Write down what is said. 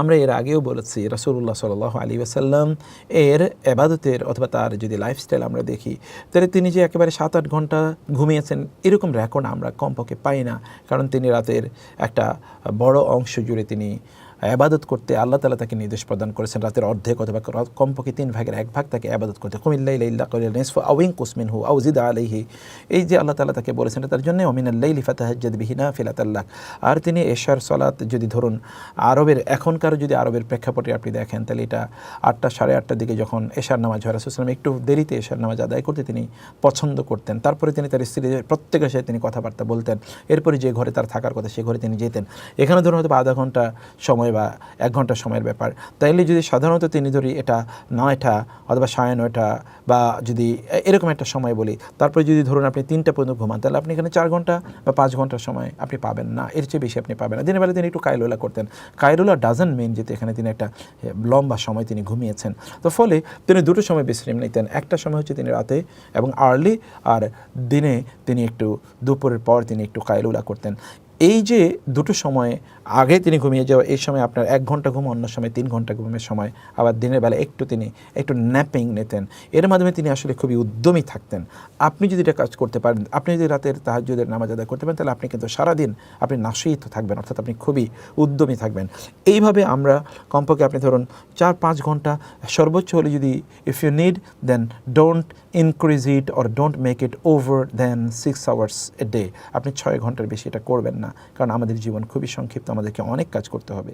আমরা এর আগেও বলেছি রসুল্লাহ সাল আলী আসাল্লাম এর এবাদতের অথবা তার যদি লাইফস্টাইল আমরা দেখি, তাহলে তিনি যে একেবারে সাত আট ঘণ্টা ঘুমিয়েছেন, এরকম রেকর্ড আমরা কমপক্ষে পাই না। কারণ তিনি রাতের একটা বড় অংশ জুড়ে তিনি আবাদত করতে আল্লাহ তালা তাকে নির্দেশ প্রদান করেছেন। রাতের অর্ধেক অথবা কমপক্ষে তিন ভাগের এক ভাগ তাকে আবাদত করতে। কুমিল্লাইল্লাহ কলিস আউিং কুসমিন হু আউজিদ আলহি এই যে আল্লাহ তালা তাকে বলেছেন তার জন্য অমিনাল্লাইলি ফাতাহাজ্জাদ বিহিনা ফিলাতাল্লাহ আর তিনি এশার সলাত যদি ধরুন, আরবের এখনকার যদি আরবের প্রেক্ষাপটে আপনি দেখেন, তাহলে এটা আটটা সাড়ে আটটার দিকে যখন এশার নামাজ হয় রাসুসলাম একটু দেরিতে এশার নামাজ আদায় করতে তিনি পছন্দ করতেন। তারপরে তিনি তার স্ত্রী প্রত্যেকের সাথে তিনি কথাবার্তা বলতেন। এরপরে যে ঘরে তার থাকার কথা সে ঘরে তিনি যেতেন। এখানে ধরুন হয়তো আধা ঘণ্টা সময় বা এক ঘণ্টা সময়ের ব্যাপার। তাইলে যদি সাধারণত তিনি ধরি এটা নয়টা অথবা সাড়ে নয়টা বা যদি এরকম একটা সময় বলি, তারপরে যদি ধরুন আপনি তিনটা পর্যন্ত ঘুমান, তাহলে আপনি এখানে চার ঘণ্টা বা পাঁচ ঘণ্টার সময় আপনি পাবেন না। এর চেয়ে বেশি আপনি পাবেন না। দিনের বেলা তিনি একটু কায়লোলা করতেন। কায়লোলা ডাজন মেন যেতে এখানে তিনি একটা লম্বা সময় তিনি ঘুমিয়েছেন। তো ফলে তিনি দুটো সময় বিশ্রাম নিতেন। একটা সময় হচ্ছে তিনি রাতে এবং আর্লি আর দিনে তিনি একটু, দুপুরের পর তিনি একটু কায়লোলা করতেন। এই যে দুটো সময়ে আগে তিনি ঘুমিয়ে যাওয়া, এই সময় আপনার এক ঘণ্টা ঘুম, অন্য সময় তিন ঘণ্টা ঘুমের সময়, আবার দিনের বেলা একটু তিনি একটু ন্যাপিং নিতেন। এর মাধ্যমে তিনি আসলে খুবই উদ্যমী থাকতেন। আপনি যদি এটা কাজ করতে পারেন, আপনি যদি রাতের তাহাজ্জুদের নামাজ আদায় করতে পারেন, তাহলে আপনি কিন্তু সারাদিন আপনি নাশিত থাকবেন, অর্থাৎ আপনি খুবই উদ্যমী থাকবেন। এইভাবে আমরা কমপক্ষে আপনি ধরুন চার, পাঁচ ঘণ্টা সর্বোচ্চ হলে যদি if you need then don't increase it or don't make it over then six hours a day আপনি ছয় ঘণ্টার বেশি এটা করবেন না। কারণ আমাদের জীবন খুবই সংক্ষিপ্ত আমাদেরকে অনেক কাজ করতে হবে।